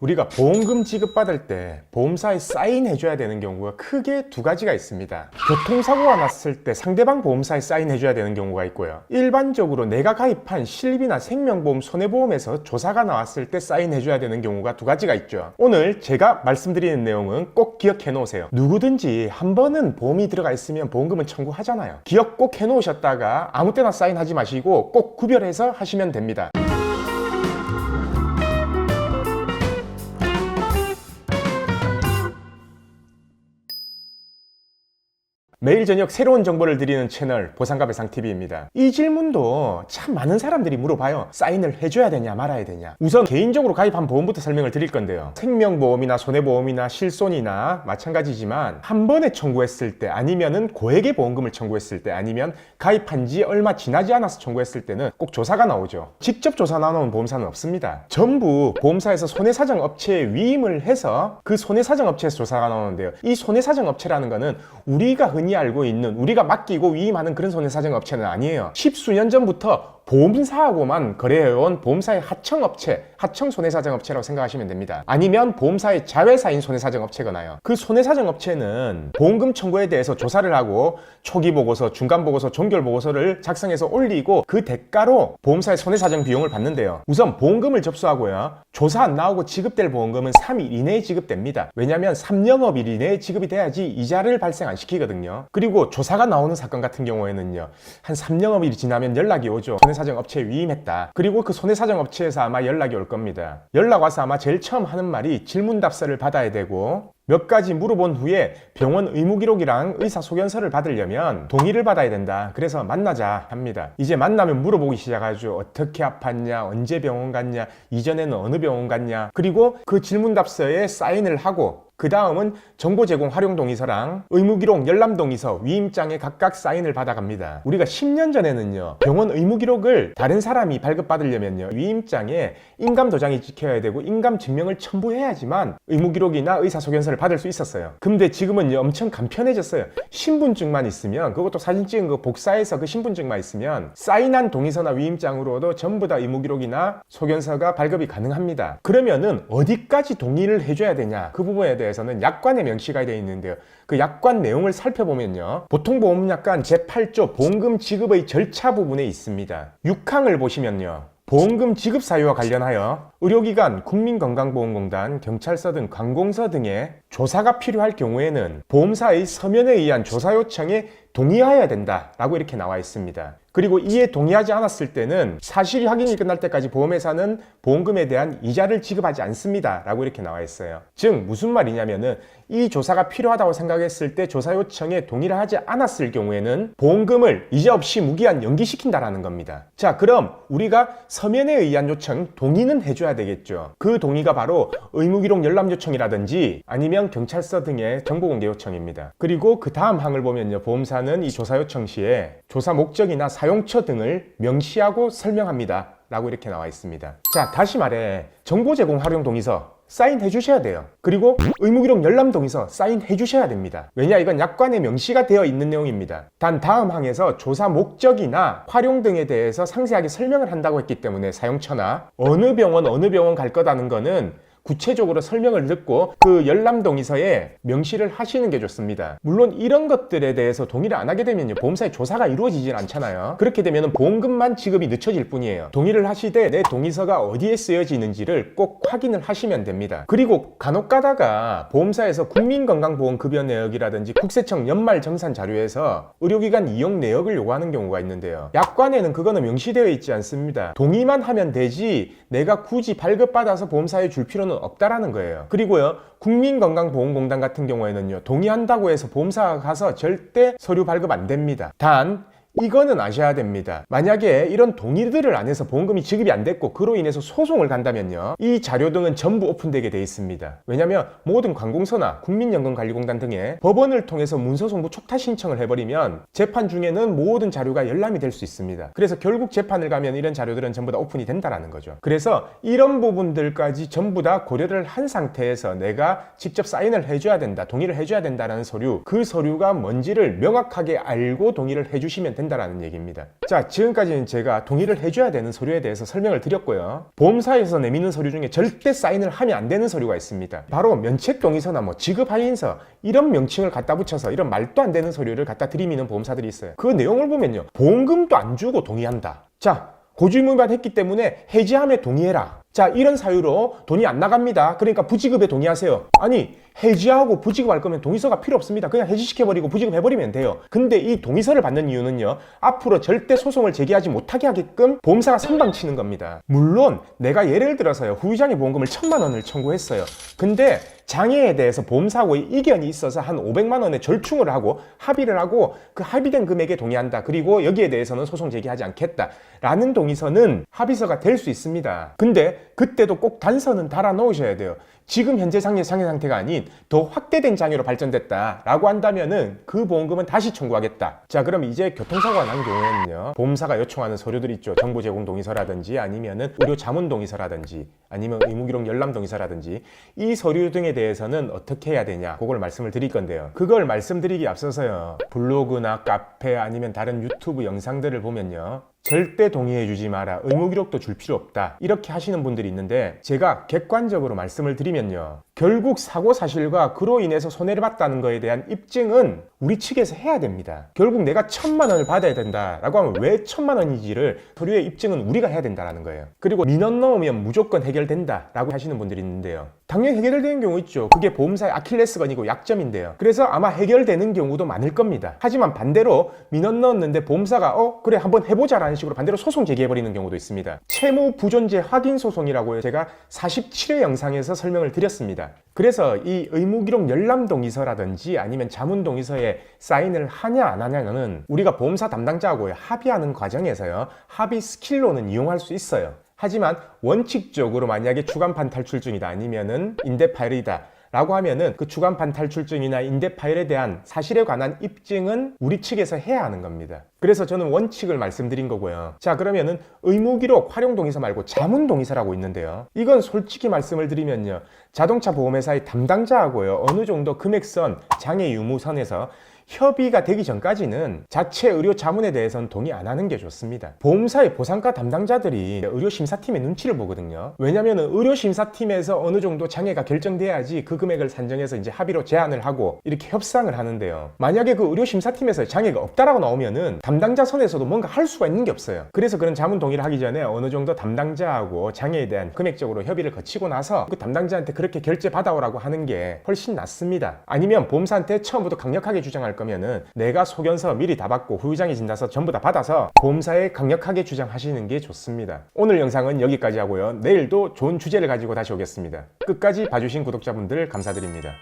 우리가 보험금 지급받을 때 보험사에 사인해줘야 되는 경우가 크게 두 가지가 있습니다. 교통사고가 났을 때 상대방 보험사에 사인해줘야 되는 경우가 있고요. 일반적으로 내가 가입한 실비나 생명보험, 손해보험에서 조사가 나왔을 때 사인해줘야 되는 경우가 두 가지가 있죠. 오늘 제가 말씀드리는 내용은 꼭 기억해 놓으세요. 누구든지 한 번은 보험이 들어가 있으면 보험금은 청구하잖아요. 기억 꼭 해 놓으셨다가 아무 때나 사인하지 마시고 꼭 구별해서 하시면 됩니다. 매일 저녁 새로운 정보를 드리는 채널 보상가 배상TV입니다. 이 질문도 참 많은 사람들이 물어봐요. 사인을 해줘야 되냐 말아야 되냐. 우선 개인적으로 가입한 보험부터 설명을 드릴 건데요. 생명보험이나 손해보험이나 실손이나 마찬가지지만 한 번에 청구했을 때 아니면은 고액의 보험금을 청구했을 때 아니면 가입한 지 얼마 지나지 않아서 청구했을 때는 꼭 조사가 나오죠. 직접 조사 나오는 보험사는 없습니다. 전부 보험사에서 손해사정 업체에 위임을 해서 그 손해사정 업체에서 조사가 나오는데요. 이 손해사정 업체라는 거는 우리가 흔히 알고 있는 우리가 맡기고 위임하는 그런 손해사정 업체는 아니에요. 십수년 전부터 보험사하고만 거래해온 보험사의 하청업체, 하청 손해사정업체라고 생각하시면 됩니다. 아니면 보험사의 자회사인 손해사정업체거나요. 그 손해사정업체는 보험금 청구에 대해서 조사를 하고 초기 보고서, 중간 보고서, 종결 보고서를 작성해서 올리고 그 대가로 보험사의 손해사정 비용을 받는데요. 우선 보험금을 접수하고요. 조사 안 나오고 지급될 보험금은 3일 이내에 지급됩니다. 왜냐하면 3영업일 이내에 지급이 돼야지 이자를 발생 안 시키거든요. 그리고 조사가 나오는 사건 같은 경우에는요. 한 3영업일이 지나면 연락이 오죠. 손해 사정 업체에 위임했다. 그리고 그 손해사정 업체에서 아마 연락이 올 겁니다. 연락 와서 아마 제일 처음 하는 말이 질문 답서를 받아야 되고 몇 가지 물어본 후에 병원 의무기록이랑 의사소견서를 받으려면 동의를 받아야 된다. 그래서 만나자 합니다. 이제 만나면 물어보기 시작하죠. 어떻게 아팠냐, 언제 병원 갔냐, 이전에는 어느 병원 갔냐. 그리고 그 질문답서에 사인을 하고 그 다음은 정보 제공 활용 동의서랑 의무기록 열람 동의서 위임장에 각각 사인을 받아갑니다. 우리가 10년 전에는요 병원 의무기록을 다른 사람이 발급받으려면요 위임장에 인감 도장이 찍혀야 되고 인감 증명을 첨부해야지만 의무기록이나 의사소견서를 받을 수 있었어요. 근데 지금은요 엄청 간편해졌어요. 신분증만 있으면 그것도 사진 찍은 거 복사해서 그 신분증만 있으면 사인한 동의서나 위임장으로도 전부 다 의무기록이나 소견서가 발급이 가능합니다. 그러면은 어디까지 동의를 해줘야 되냐 그 부분에 대해서는 약관에 명시가 되어 있는데요. 그 약관 내용을 살펴보면요. 보통 보험약관 제8조 보험금 지급의 절차 부분에 있습니다. 6항을 보시면요. 보험금 지급 사유와 관련하여 의료기관, 국민건강보험공단, 경찰서 등 관공서 등의 조사가 필요할 경우에는 보험사의 서면에 의한 조사 요청에 동의하여야 된다라고 이렇게 나와 있습니다. 그리고 이에 동의하지 않았을 때는 사실 확인이 끝날 때까지 보험회사는 보험금에 대한 이자를 지급하지 않습니다. 라고 이렇게 나와 있어요. 즉, 무슨 말이냐면은 이 조사가 필요하다고 생각했을 때 조사 요청에 동의를 하지 않았을 경우에는 보험금을 이자 없이 무기한 연기시킨다라는 겁니다. 자, 그럼 우리가 서면에 의한 요청 동의는 해줘야 되겠죠. 그 동의가 바로 의무기록 열람 요청이라든지 아니면 경찰서 등의 정보공개 요청입니다. 그리고 그 다음 항을 보면요. 보험사는 이 조사 요청 시에 조사 목적이나 사 용처 등을 명시하고 설명합니다. 라고 이렇게 나와 있습니다. 자, 다시 말해 정보 제공 활용 동의서 사인해 주셔야 돼요. 그리고 의무기록 열람 동의서 사인해 주셔야 됩니다. 왜냐 이건 약관에 명시가 되어 있는 내용입니다. 단 다음 항에서 조사 목적이나 활용 등에 대해서 상세하게 설명을 한다고 했기 때문에 사용처나 어느 병원 어느 병원 갈 거다는 거는 구체적으로 설명을 듣고 그 열람 동의서에 명시를 하시는 게 좋습니다. 물론 이런 것들에 대해서 동의를 안 하게 되면요. 보험사의 조사가 이루어지질 않잖아요. 그렇게 되면 보험금만 지급이 늦춰질 뿐이에요. 동의를 하시되 내 동의서가 어디에 쓰여지는지를 꼭 확인을 하시면 됩니다. 그리고 간혹 가다가 보험사에서 국민건강보험 급여 내역이라든지 국세청 연말 정산 자료에서 의료기관 이용 내역을 요구하는 경우가 있는데요. 약관에는 그거는 명시되어 있지 않습니다. 동의만 하면 되지 내가 굳이 발급받아서 보험사에 줄 필요는 없다라는 거예요. 그리고요, 국민건강보험공단 같은 경우에는요, 동의한다고 해서 보험사가 가서 절대 서류 발급 안 됩니다. 단, 이거는 아셔야 됩니다. 만약에 이런 동의들을 안 해서 보험금이 지급이 안 됐고 그로 인해서 소송을 간다면요. 이 자료 등은 전부 오픈되게 돼 있습니다. 왜냐하면 모든 관공서나 국민연금관리공단 등의 법원을 통해서 문서송부 촉탁 신청을 해버리면 재판 중에는 모든 자료가 열람이 될 수 있습니다. 그래서 결국 재판을 가면 이런 자료들은 전부 다 오픈이 된다라는 거죠. 그래서 이런 부분들까지 전부 다 고려를 한 상태에서 내가 직접 사인을 해줘야 된다, 동의를 해줘야 된다라는 서류, 그 서류가 뭔지를 명확하게 알고 동의를 해주시면 된다. 된다라는 얘기입니다. 자, 지금까지는 제가 동의를 해줘야 되는 서류에 대해서 설명을 드렸고요. 보험사에서 내미는 서류 중에 절대 사인을 하면 안 되는 서류가 있습니다. 바로 면책동의서나 뭐 지급하인서 이런 명칭을 갖다 붙여서 이런 말도 안 되는 서류를 갖다 들이미는 보험사들이 있어요. 그 내용을 보면요. 보험금도 안 주고 동의한다. 자, 고주의무반했기 때문에 해지함에 동의해라. 자, 이런 사유로 돈이 안 나갑니다. 그러니까 부지급에 동의하세요. 아니, 해지하고 부지급할 거면 동의서가 필요 없습니다. 그냥 해지시켜버리고 부지급해버리면 돼요. 근데 이 동의서를 받는 이유는요, 앞으로 절대 소송을 제기하지 못하게 하게끔 보험사가 선방치는 겁니다. 물론, 내가 예를 들어서요, 후유장애 보험금을 천만 원을 청구했어요. 근데 장애에 대해서 보험사하고의 이견이 있어서 한 500만 원의 절충을 하고 합의를 하고 그 합의된 금액에 동의한다. 그리고 여기에 대해서는 소송 제기하지 않겠다. 라는 동의서는 합의서가 될 수 있습니다. 근데 그때도 꼭 단서는 달아 놓으셔야 돼요. 지금 현재 장애 장애 상태가 아닌 더 확대된 장애로 발전됐다라고 한다면은 그 보험금은 다시 청구하겠다. 자, 그럼 이제 교통사고가 난 경우에는요. 보험사가 요청하는 서류들 있죠. 정보 제공 동의서라든지 아니면은 의료 자문 동의서라든지 아니면 의무기록 열람 동의서라든지 이 서류 등에 대해서는 어떻게 해야 되냐 그걸 말씀을 드릴 건데요. 그걸 말씀드리기 앞서서요. 블로그나 카페 아니면 다른 유튜브 영상들을 보면요. 절대 동의해 주지 마라. 의무 기록도 줄 필요 없다. 이렇게 하시는 분들이 있는데 제가 객관적으로 말씀을 드리면요. 결국 사고 사실과 그로 인해서 손해를 봤다는 거에 대한 입증은 우리 측에서 해야 됩니다. 결국 내가 천만 원을 받아야 된다라고 하면 왜 천만 원인지를 서류의 입증은 우리가 해야 된다라는 거예요. 그리고 민원 넣으면 무조건 해결된다라고 하시는 분들이 있는데요. 당연히 해결되는 경우 있죠. 그게 보험사의 아킬레스건이고 약점인데요. 그래서 아마 해결되는 경우도 많을 겁니다. 하지만 반대로 민원 넣었는데 보험사가 어 그래 한번 해보자라는 식으로 반대로 소송 제기해버리는 경우도 있습니다. 채무 부존재 확인 소송이라고 제가 47회 영상에서 설명을 드렸습니다. 그래서 이 의무기록 열람동의서라든지 아니면 자문동의서에 사인을 하냐 안 하냐는 우리가 보험사 담당자하고 합의하는 과정에서요 합의 스킬로는 이용할 수 있어요. 하지만 원칙적으로 만약에 주간판 탈출증이다 아니면은 인대 파일이다 라고 하면은 그 주간판 탈출증이나 인대 파일에 대한 사실에 관한 입증은 우리 측에서 해야 하는 겁니다. 그래서 저는 원칙을 말씀드린 거고요. 자, 그러면은 의무기록 활용동의서 말고 자문동의서라고 있는데요. 이건 솔직히 말씀을 드리면요. 자동차 보험회사의 담당자하고요. 어느 정도 금액선, 장애 유무선에서 협의가 되기 전까지는 자체 의료 자문에 대해서는 동의 안 하는 게 좋습니다. 보험사의 보상가 담당자들이 의료 심사팀의 눈치를 보거든요. 왜냐하면 의료 심사팀에서 어느 정도 장애가 결정돼야지 그 금액을 산정해서 이제 합의로 제안을 하고 이렇게 협상을 하는데요. 만약에 그 의료 심사팀에서 장애가 없다라고 나오면은 담당자 선에서도 뭔가 할 수가 있는 게 없어요. 그래서 그런 자문 동의를 하기 전에 어느 정도 담당자하고 장애에 대한 금액적으로 협의를 거치고 나서 그 담당자한테 그렇게 결제 받아오라고 하는 게 훨씬 낫습니다. 아니면 보험사한테 처음부터 강력하게 주장 할 거면은 내가 소견서 미리 다 받고 후유장애 진단서 전부 다 받아서 보험사에 강력하게 주장하시는 게 좋습니다. 오늘 영상은 여기까지 하고요. 내일도 좋은 주제를 가지고 다시 오겠습니다. 끝까지 봐주신 구독자분들 감사드립니다.